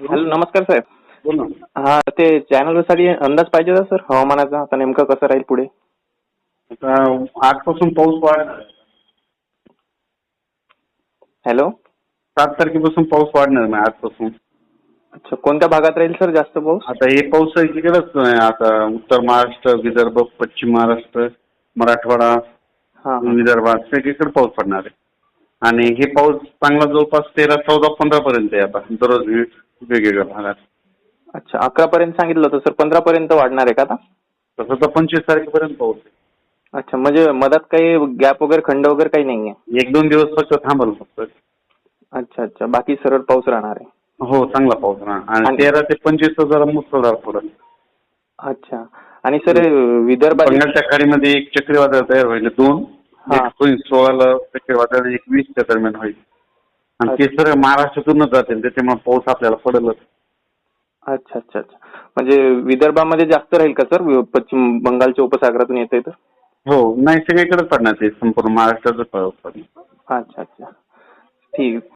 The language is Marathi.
हॅलो नमस्कार साहेब. हा ते चॅनलसाठी अंदाज पाहिजे होता सर हवामानाचा. आता नेमकं कसं राहील पुढे? आता आजपासून पाऊस वाढणार. हॅलो? सात तारखेपासून पाऊस वाढणार नाही आजपासून. अच्छा कोणत्या भागात राहील सर जास्त पाऊस? आता हे पाऊस आहे आता उत्तर महाराष्ट्र विदर्भ पश्चिम महाराष्ट्र मराठवाडा हां विदर्भात सगळीकडे पाऊस पडणार आहे. आणि हे पाऊस चांगला जवळपास तेरा चौदा पंधरा पर्यंत आहे आता. दररोज वेगवेगळ्या भागात. अच्छा अकरापर्यंत सांगितलं होतं सर. पंधरापर्यंत वाढणार आहे का आता? तसं तर पंचवीस तारखेपर्यंत पाऊस आहे. अच्छा म्हणजे मधात काही गॅप वगैरे खंड वगैरे काही नाही आहे एक दोन दिवस फक्त थांबल फक्त. अच्छा अच्छा. बाकी सरळ पाऊस राहणार आहे. हो चांगला पाऊस राहणार. आणि आणि- तेरा ते पंचवीस जरा मुसळधार पडेल अच्छा. आणि सर विदर्भात बंगालच्या खाडीमध्ये एक चक्रीवादळ तयार होईल दोन हा. एक होईल सोळाला चक्रीवादळ एक वीसच्या दरम्यान होईल आणि ते सगळं महाराष्ट्रातूनच जातील त्याच्यामुळे पाऊस आपल्याला पडेलच. अच्छा अच्छा अच्छा. म्हणजे विदर्भामध्ये जास्त राहील का सर? पश्चिम बंगालच्या उपसागरातून येतंय तर? हो नाही सगळीकडेच पडणार ते संपूर्ण महाराष्ट्रातच पाऊस पडणार. अच्छा अच्छा. ठीक.